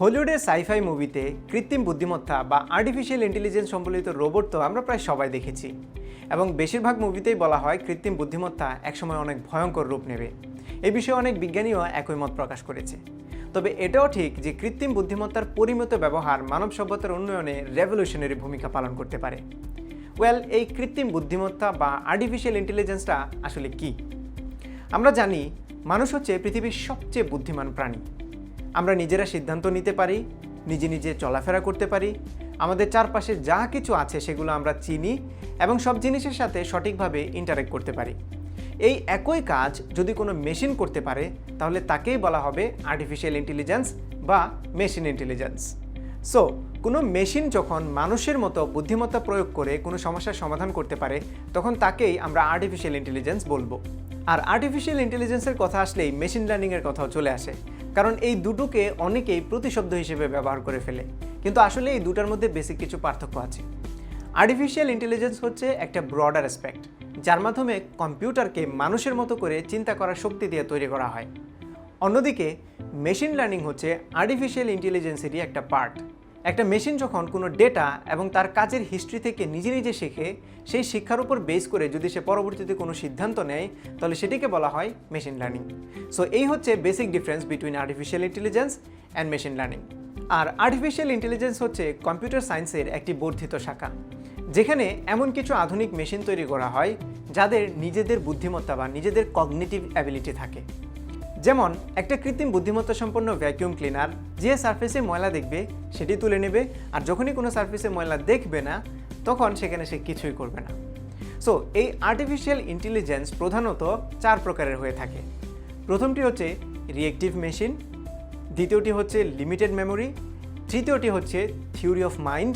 হলিউডের সাইফাই মুভিতে কৃত্রিম বুদ্ধিমত্তা বা আর্টিফিশিয়াল ইন্টেলিজেন্স সম্বলিত রোবট তো আমরা প্রায় সবাই দেখেছি। এবং বেশিরভাগ মুভিতেই বলা হয় কৃত্রিম বুদ্ধিমত্তা একসময় অনেক ভয়ঙ্কর রূপ নেবে। এ বিষয়ে অনেক বিজ্ঞানীও একই মত প্রকাশ করেছে। তবে এটাও ঠিক যে কৃত্রিম বুদ্ধিমত্তার পরিমিত ব্যবহার মানব সভ্যতার উন্নয়নে রেভলিউশনারি ভূমিকা পালন করতে পারে। ওয়েল এই কৃত্রিম বুদ্ধিমত্তা বা আর্টিফিশিয়াল ইন্টেলিজেন্সটা আসলে কি? আমরা জানি মানুষ হচ্ছে পৃথিবীর সবচেয়ে বুদ্ধিমান প্রাণী। আমরা নিজেরা সিদ্ধান্ত নিতে পারি, নিজে নিজে চলাফেরা করতে পারি, আমাদের চারপাশে যা কিছু আছে সেগুলো আমরা চিনি এবং সব জিনিসের সাথে সঠিকভাবে ইন্টারেক্ট করতে পারি। এই একই কাজ যদি কোনো মেশিন করতে পারে, তাহলে তাকেই বলা হবে আর্টিফিশিয়াল ইন্টেলিজেন্স বা মেশিন ইন্টেলিজেন্স সো কোনো মেশিন যখন মানুষের মতো বুদ্ধিমত্তা প্রয়োগ করে কোনো সমস্যার সমাধান করতে পারে, তখন তাকেই আমরা আর্টিফিশিয়াল ইন্টেলিজেন্স বলব। আর আর্টিফিশিয়াল ইন্টেলিজেন্সের কথা আসলেই মেশিন লার্নিংয়ের কথাও চলে আসে। কারণ এই দুটোকে অনেকেই প্রতিশব্দ হিসেবে ব্যবহার করে ফেলে। কিন্তু আসলে এই দুটার মধ্যে বেসিক কিছু পার্থক্য আছে। আর্টিফিশিয়াল ইন্টেলিজেন্স হচ্ছে একটা ব্রডার অ্যাসপেক্ট যার মাধ্যমে কম্পিউটারকে মানুষের মতো করে চিন্তা করার শক্তি দিয়ে তৈরি করা হয়। অন্যদিকে মেশিন লার্নিং হচ্ছে আর্টিফিশিয়াল ইন্টেলিজেন্সেরই একটা পার্ট একটা মেশিন যখন কোনো ডেটা এবং তার কাজের হিস্ট্রি থেকে নিজে নিজে শেখে, সেই শিক্ষার উপর বেস করে যদি সে পরবর্তীতে কোনো সিদ্ধান্ত নেয়, তাহলে সেটিকে বলা হয় মেশিন লার্নিং সো এই হচ্ছে basic difference between artificial intelligence and machine learning R artificial intelligence হচ্ছে কম্পিউটার সায়েন্সের একটি বর্ধিত শাখা, যেখানে এমন কিছু আধুনিক মেশিন তৈরি করা হয়, যাদের নিজেদের বুদ্ধিমত্তা বা নিজেদের কগনিটিভ অ্যাবিলিটি থাকে। যেমন, একটা কৃত্রিম বুদ্ধিমত্তা সম্পন্ন ভ্যাকিউম ক্লিনার যে সার্ফেসে ময়লা দেখবে, সেটি তুলে নেবে, আর যখনই কোনো সার্ফেসে ময়লা দেখবে না, তখন সেখানে সে কিছুই করবে না। সো এই আর্টিফিশিয়াল ইন্টেলিজেন্স প্রধানত চার প্রকারের হয়ে থাকে। প্রথমটি হচ্ছে রিয়েক্টিভ মেশিন দ্বিতীয়টি হচ্ছে লিমিটেড মেমোরি তৃতীয়টি হচ্ছে থিওরি অফ মাইন্ড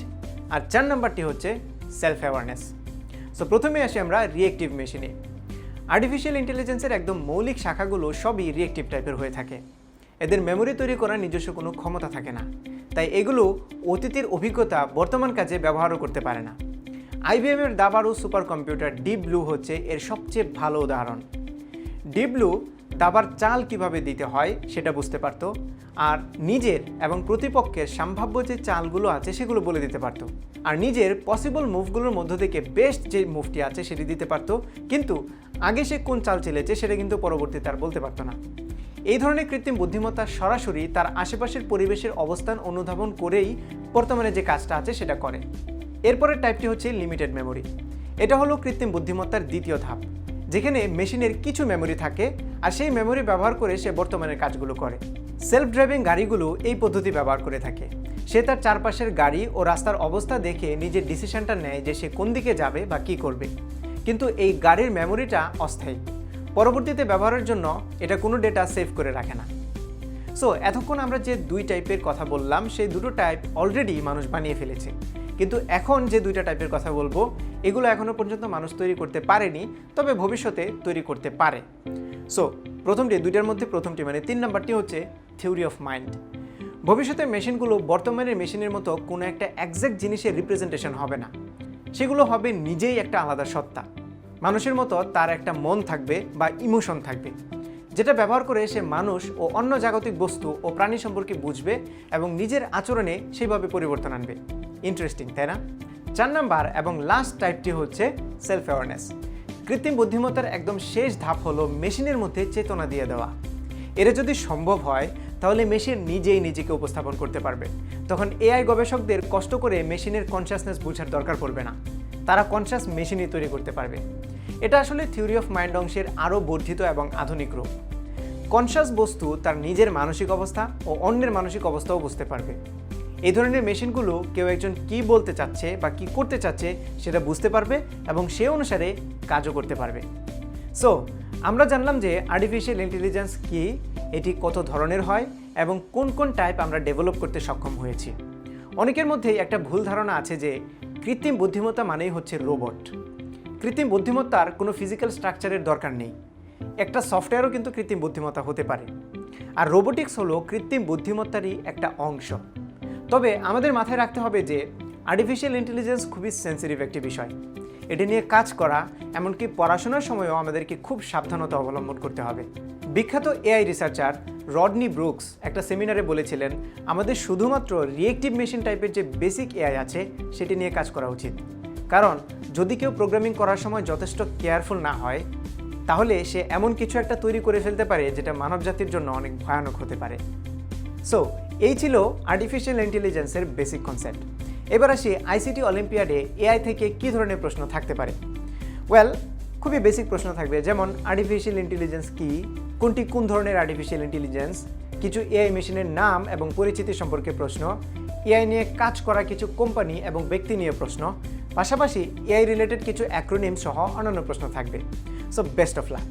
আর চার নম্বরটি হচ্ছে সেলফ অ্যাওয়ারনেস সো প্রথমে আসি আমরা রিয়েক্টিভ মেশিনে আর্টিফিশিয়াল ইন্টেলিজেন্সের একদম মৌলিক শাখাগুলো সবই রিয়েক্টিভ টাইপের হয়ে থাকে। এদের মেমোরি তৈরি করার নিজস্ব কোনো ক্ষমতা থাকে না। তাই এগুলো অতীতের অভিজ্ঞতা বর্তমান কাজে ব্যবহারও করতে পারে না। আইবিএম এর দাবারু সুপার কম্পিউটার ডিপ ব্লু হচ্ছে এর সবচেয়ে ভালো উদাহরণ। ডিপ ব্লু দাবার চাল কীভাবে দিতে হয় সেটা বুঝতে পারতো, আর নিজের এবং প্রতিপক্ষের সম্ভাব্য যে চালগুলো আছে সেগুলো বলে দিতে পারতো। আর নিজের পসিবল মুভগুলোর মধ্য থেকে বেস্ট যে মুভটি আছে সেটি দিতে পারতো, কিন্তু আগে সে কোন চাল চেলেছে সেটা কিন্তু পরবর্তীতে আর বলতে পারতো না। এই ধরনের কৃত্রিম বুদ্ধিমত্তা সরাসরি তার আশেপাশের পরিবেশের অবস্থান অনুধাবন করেই বর্তমানে যে কাজটা আছে সেটা করে। এরপরের টাইপটি হচ্ছে লিমিটেড মেমোরি এটা হলো কৃত্রিম বুদ্ধিমত্তার দ্বিতীয় ধাপ। যেখানে মেশিনের কিছু মেমোরি থাকে আর সেই মেমোরি ব্যবহার করে সে বর্তমানের কাজগুলো করে। সেলফ ড্রাইভিং গাড়িগুলো এই পদ্ধতি ব্যবহার করে থাকে। সে তার চারপাশের গাড়ি ও রাস্তার অবস্থা দেখে নিজের ডিসিশনটা নেয় যে সে কোন দিকে যাবে বা কী করবে। কিন্তু এই গাড়ির মেমোরিটা অস্থায়ী। পরবর্তীতে ব্যবহারের জন্য এটা কোনো ডেটা সেভ করে রাখে না। সো এতক্ষণ আমরা যে দুই টাইপের কথা বললাম, সেই দুটো টাইপ অলরেডি মানুষ বানিয়ে ফেলেছে। কিন্তু এখন যে দুইটা টাইপের কথা বলব, এগুলো এখনও পর্যন্ত মানুষ তৈরি করতে পারেনি, তবে ভবিষ্যতে তৈরি করতে পারে। সো প্রথমটি, দুইটার মধ্যে প্রথমটি মানে তিন নাম্বারটি হচ্ছে থিওরি অফ মাইন্ড ভবিষ্যতের মেশিনগুলো বর্তমানের মেশিনের মতো কোনো একটা একজ্যাক্ট জিনিসের রিপ্রেজেন্টেশন হবে না। সেগুলো হবে নিজেই একটা আলাদা সত্তা। মানুষের মতো তার একটা মন থাকবে বা ইমোশন থাকবে, যেটা ব্যবহার করে সে মানুষ ও অন্য জাগতিক বস্তু ও প্রাণী সম্পর্কে বুঝবে এবং নিজের আচরণে সেইভাবে পরিবর্তন আনবে। ইন্টারেস্টিং তাই না? চার নাম্বার এবং লাস্ট টাইপটি হচ্ছে সেলফ অ্যাওয়ারনেস কৃত্রিম বুদ্ধিমত্তার একদম শেষ ধাপ হলো মেশিনের মধ্যে চেতনা দিয়ে দেওয়া। এটা যদি সম্ভব হয়, তাহলে মেশিন নিজেই নিজেকে উপস্থাপন করতে পারবে। তখন এআই গবেষকদের কষ্ট করে মেশিনের কনসিয়াসনেস বোঝার দরকার পড়বে না। তারা কনসিয়াস মেশিনই তৈরি করতে পারবে। এটা আসলে থিওরি অফ মাইন্ড অংশের আরও বর্ধিত এবং আধুনিক রূপ। কনসিয়াস বস্তু তার নিজের মানসিক অবস্থা ও অন্যের মানসিক অবস্থাও বুঝতে পারবে। এই ধরনের মেশিনগুলো কেউ একজন কি বলতে চাচ্ছে বা কি করতে চাচ্ছে সেটা বুঝতে পারবে এবং সে অনুসারে কাজও করতে পারবে। সো আমরা জানলাম যে আর্টিফিশিয়াল ইন্টেলিজেন্স কি, এটি কত ধরনের হয় এবং কোন কোন টাইপ আমরা ডেভেলপ করতে সক্ষম হয়েছি। অনেকের মধ্যেই একটা ভুল ধারণা আছে যে কৃত্রিম বুদ্ধিমত্তা মানেই হচ্ছে রোবট কৃত্রিম বুদ্ধিমত্তার কোনো ফিজিক্যাল স্ট্রাকচারের দরকার নেই। একটা সফটওয়্যারও কিন্তু কৃত্রিম বুদ্ধিমত্তা হতে পারে। আর রোবোটিক্স হলো কৃত্রিম বুদ্ধিমত্তারই একটা অংশ। তবে আমাদের মাথায় রাখতে হবে যে আর্টিফিশিয়াল ইন্টেলিজেন্স খুবই সেন্সিটিভ একটি বিষয়। এটি নিয়ে কাজ করা, এমনকি পড়াশোনার সময়ও আমাদেরকে খুব সাবধানতা অবলম্বন করতে হবে। বিখ্যাত এআই রিসার্চার রডনি ব্রুকস একটা সেমিনারে বলেছিলেন, আমাদের শুধুমাত্র রিয়েক্টিভ মেশিন টাইপের যে বেসিক এআই আছে, সেটি নিয়ে কাজ করা উচিত। কারণ, যদি কেউ প্রোগ্রামিং করার সময় যথেষ্ট কেয়ারফুল না হয়, তাহলে সে এমন কিছু একটা তৈরি করে ফেলতে পারে, যেটা মানবজাতির জন্য অনেক ভয়ানক হতে পারে। সো এই ছিল আর্টিফিশিয়াল ইন্টেলিজেন্সের বেসিক কনসেপ্ট এবার আসি আইসিটি অলিম্পিয়াডে এআই থেকে কী ধরনের প্রশ্ন থাকতে পারে? ওয়েল খুবই বেসিক প্রশ্ন থাকবে, যেমন আর্টিফিশিয়াল ইন্টেলিজেন্স কি? কোনটি কোন ধরনের আর্টিফিশিয়াল ইন্টেলিজেন্স কিছু এআই মেশিনের নাম এবং পরিচিতি সম্পর্কে প্রশ্ন। এআই নিয়ে কাজ করা কিছু কোম্পানি এবং ব্যক্তি নিয়ে প্রশ্ন। পাশাপাশি এআই রিলেটেড কিছু অ্যাক্রোনিম সহ অন্যান্য প্রশ্ন থাকবে। So best of luck